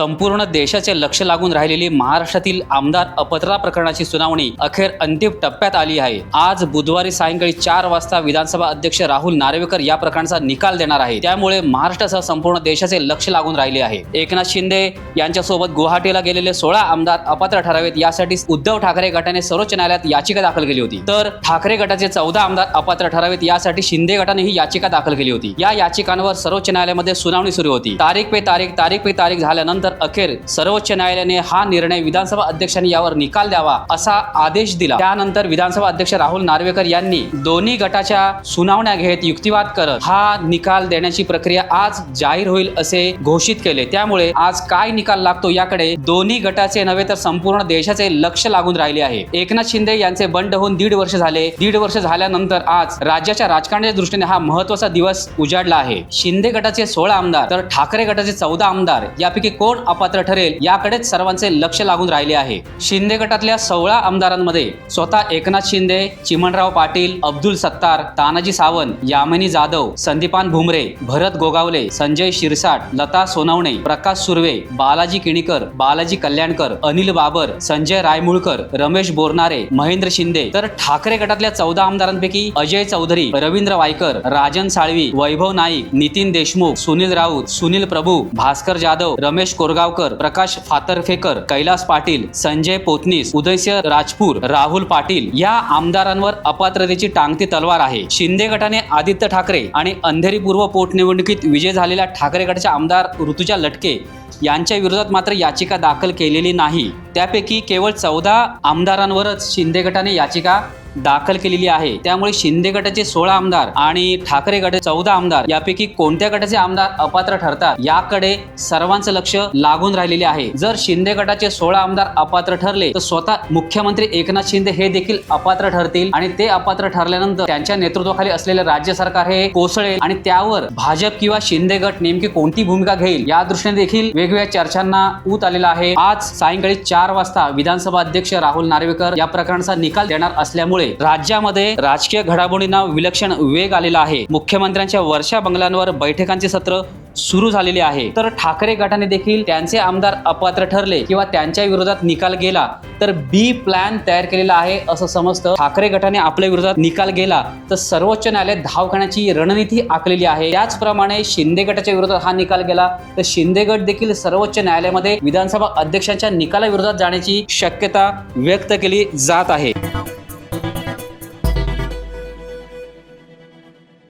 संपूर्ण देशाचे लक्ष लागून राहिलेली महाराष्ट्रातील आमदार अपत्रा प्रकरणाची सुनावणी अखेर अंतिम टप्प्यात आली आहे. आज बुधवारी सायंकाळी चार वाजता विधानसभा अध्यक्ष राहुल नार्वेकर या प्रकरणाचा निकाल देणार आहे त्यामुळे महाराष्ट्रासह संपूर्ण देशाचे लक्ष लागून राहिले आहे. एकनाथ शिंदे यांच्यासोबत गुवाहाटीला गेलेले सोळा आमदार अपात्र ठरावेत. यासाठी उद्धव ठाकरे गटाने सर्वोच्च न्यायालयात याचिका दाखल केली होती. तर ठाकरे गटाचे चौदा आमदार अपात्र ठरावेत. यासाठी शिंदे गटाने ही याचिका दाखल केली होती. या याचिकांवर सर्वोच्च न्यायालयामध्ये सुनावणी सुरू होती. तारीख पे तारीख तारीख पे तारीख झाल्यानंतर अखेर सर्वोच्च न्यायालयाने हा निर्णय विधानसभा अध्यक्षांनी यावर निकाल द्यावा असा आदेश दिला. त्यानंतर विधानसभा अध्यक्ष राहुल नार्वेकर यांनी दोन्ही गटाच्या सुनावण्या घेत युक्तिवाद करत हा निकाल देण्याची प्रक्रिया आज जाहीर होईल असे घोषित केले. त्यामुळे आज काय निकाल लागतो याकडे दोन्ही गटाचे नव्हे तर संपूर्ण देशाचे लक्ष लागून राहिले आहे. एकनाथ शिंदे यांचे बंड होऊन दीड वर्ष झाले. दीड वर्ष झाल्यानंतर आज राज्याच्या राजकारणाच्या दृष्टीने हा महत्त्वाचा दिवस उजाडला आहे. शिंदे गटाचे सोळा आमदार तर ठाकरे गटाचे चौदा आमदार यापैकी कोण अपात्र ठरेल याकडेच सर्वांचे लक्ष लागून राहिले आहे. शिंदे गटातल्या सोळा आमदारांमध्ये स्वतः एकनाथ शिंदे चिमणराव पाटील अब्दुल सत्तार तानाजी सावंत यामिनी जाधव संदीपान भुमरे भरत गोगावले संजय शिरसाट लता सोनवणे प्रकाश सुर्वे बालाजी किणीकर बालाजी कल्याणकर अनिल बाबर संजय रायमुळकर रमेश बोरनारे महेंद्र शिंदे. तर ठाकरे गटातल्या चौदा आमदारांपैकी अजय चौधरी रवींद्र वायकर राजन साळवी वैभव नाईक नितीन देशमुख सुनील राऊत सुनील प्रभू भास्कर जाधव रमेश कोर बोरगावकर प्रकाश फातर्फेकर कैलास पाटील संजय पोतनीस उदयसिंह राजपूर राहुल पाटील या आमदारांवर अपात्रतेची टांगती तलवार आहे. शिंदे गटाने आदित्य ठाकरे आणि अंधेरी पूर्व पोटनिवडणुकीत विजय झालेल्या ठाकरे गटाच्या आमदार ऋतुजा लटके यांच्या विरोधात मात्र याचिका दाखल केलेली नाही. त्यापैकी केवळ चौदा आमदारांवरच शिंदे गटाने याचिका दाखल केलेली आहे. त्यामुळे शिंदे गटाचे सोळा आमदार आणि ठाकरे गटाचे चौदा आमदार यापैकी कोणत्या गटाचे आमदार अपात्र ठरतात याकडे सर्वांचं लक्ष लागून राहिलेले आहे. जर शिंदे गटाचे सोळा आमदार अपात्र ठरले तर स्वतः मुख्यमंत्री एकनाथ शिंदे हे देखील अपात्र ठरतील आणि ते अपात्र ठरल्यानंतर त्यांच्या नेतृत्वाखाली असलेले राज्य सरकार हे कोसळेल आणि त्यावर भाजप किंवा शिंदे गट नेमकी कोणती भूमिका घेईल या दृष्टीने देखील वेगवेगळ्या चर्चांना ऊत आलेला आहे. आज सायंकाळी चार वाजता विधानसभा अध्यक्ष राहुल नार्वेकर या प्रकरणाचा निकाल देणार असल्यामुळे असल्यामुळे राज्यामध्ये राजकीय घडामोडींना विलक्षण वेग आलेला आहे. मुख्यमंत्र्यांच्या वर्षा बंगल्यांवर बैठकांचे सत्र सुरू झालेले आहे. तर ठाकरे गटाने देखील त्यांचे आमदार अपात्र ठरले किंवा त्यांच्या विरोधात निकाल गेला तर बी प्लॅन तयार केलेला आहे असं समजतं. ठाकरे गटाने आपल्या विरोधात निकाल गेला तर सर्वोच्च न्यायालयात धाव खाण्याची रणनीती आखलेली आहे. त्याचप्रमाणे शिंदे गटाच्या विरोधात हा निकाल गेला तर शिंदे गट देखील सर्वोच्च न्यायालयामध्ये विधानसभा अध्यक्षांच्या निकालाविरोधात जाण्याची शक्यता व्यक्त केली जात आहे.